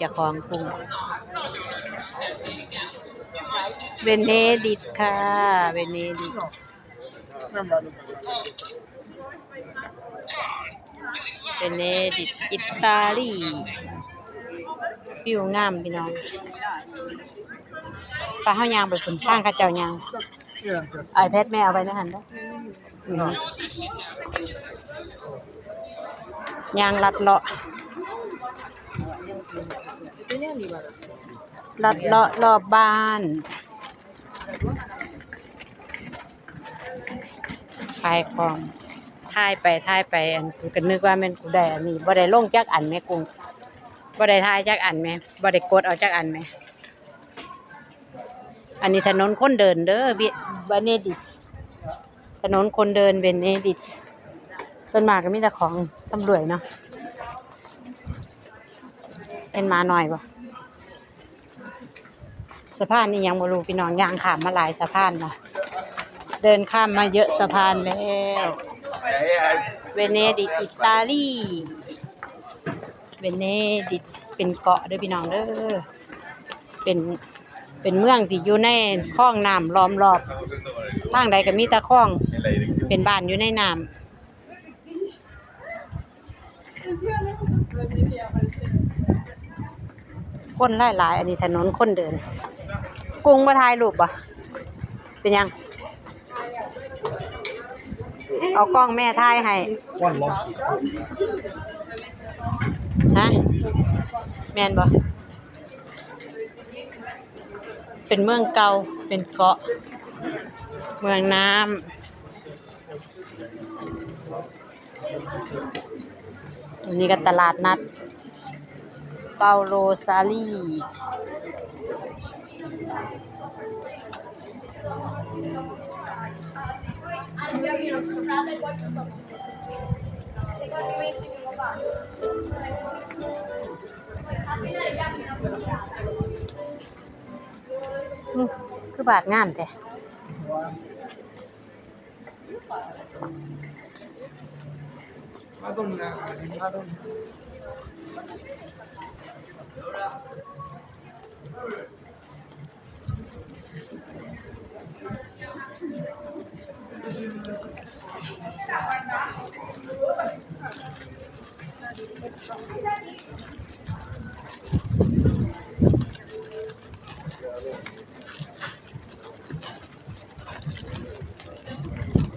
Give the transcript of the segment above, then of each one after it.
จะของกรุงเวเนดิกค่ะ เวเนดิกเวเนดิกอิตาลีวิวงามพี่น้องปลาเฮายางไปคุณข้างเข้าเจ้ายางไอแพดแม่เอาไปนะหันได้ยางลัดเลาะ ลัดเลาะรอบบ้านขายของถ่ายไปถ่ายไปอันกูก็นึกว่าแม่นกูได้อันนี้บ่ได้ลงจักอันแม่กุ้งบ่ได้ถ่ายจักอันแม่บ่ได้กดเอาจักอันแม่อันนี้ถนนคนเดินเด้อเบเนดิตถนนคนเดินเบเนดิตต้นมากก็มีแต่ของตำรวจเนาะ เป็นหมาหน่อยบ่สะพานนี่ยังบ่รู้พี่น้องย่างข้ามมาหลายสะพานนะเดินข้ามมาเยอะสะพานแล้วเวเนดิกอิตาลีเวเนดิกเป็นเกาะเด้อพี่น้องเด้อเป็นเป็นเมืองที่อยู่ในคลองน้ำล้อมรอบทางใดก็มีต่คลอง เป็นบ้านอยู่ในน้ำ คนหลายๆอันนี้ถนนคนเดิน กรุงมาถ่ายรูปบ่เป็นยัง เอากล้องแม่ถ่ายให้วันล็อกฮะแมนบ่เป็นเมืองเก่าเป็นเกาะ เมืองน้ำอันนี้ก็ตลาดนัด เปาโลซาลีคือบาดงามแต่มาตรงนะมาตรง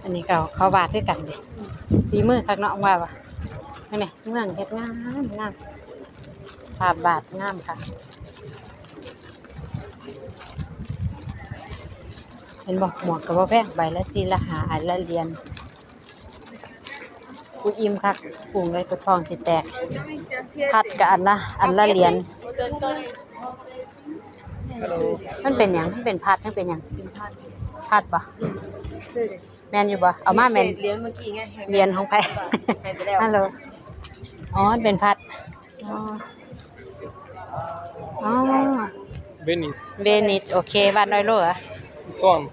อันนี้ก็เขาบาดด้วยกันเลยฝีมือคักเนาะว่าว่ะนั่นไงเมืองเฮ็ดงามงาม ภาพบาดงามค่ะ เห็นบอกหมวกกับว่าแพงใบละสี่ละหาอันละเหรียนกูอิ่มคักปรุงเลยกูท้องสิแตก พัดกับอันละอันละเหรียญฮัลโหลมันเป็นหยังมันเป็นพัดมันเป็นหยังพัดปะแมนอยู่ปะเอามาแมนเลี้ยงเมื่อกี้ไงเรียนของไปหายไปแล้วฮัลโหลอ๋อมันเป็นพัด อ๋ออ๋อเวนิสเวนิสโอเค one euro เหรอ this one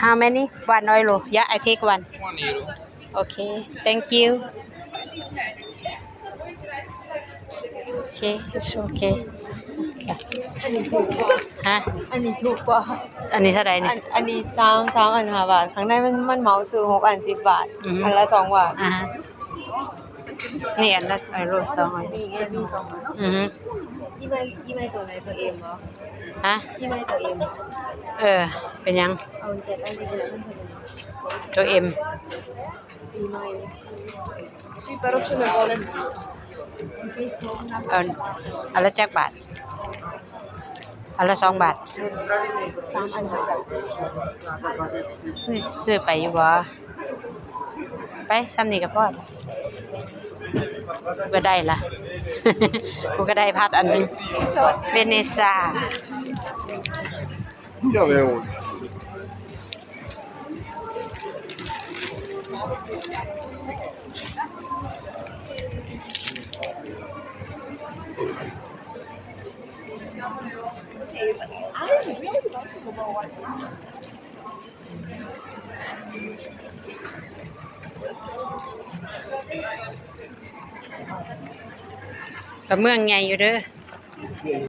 how many one euro yeah I take one one euro okay thank you okay it's okay อันนี้ถูกกว่าฮะ อันนี้ถูกกว่า อันนี้เท่าไหร่อัเนี่ย นอันนี้สามสามอันห้าบาท ข้างในมันมันเหมาซื้อหกอันสิบบาท อือฮึ อันละสองบาท อ่าฮะ นี่อันละไอโรสองอันมีไงมีสองอันอือฮึยี่ไม่ยี่ไม่ตัวไหนตัวเอ็มเหรอฮะยี่ไม่ตัวเอ็มเออ เป็นยัง เอาเจ็ดอันนี้ไปแล้วมันเท่าไหร่ตัวเอ็มยี่ไม่ Sì, però ce ne vuole. เอาอันละจักบาทอันละสองบาทสามอันห้าบาทนี่ซื้อไปอยู่บ่ ไปซ้ำนี่ก็พอดกูก็ได้ละ กูก็ได้พัดอันหนึงเวเนซา Io avevo ก็เมืองใหญ่อยู่เด้อ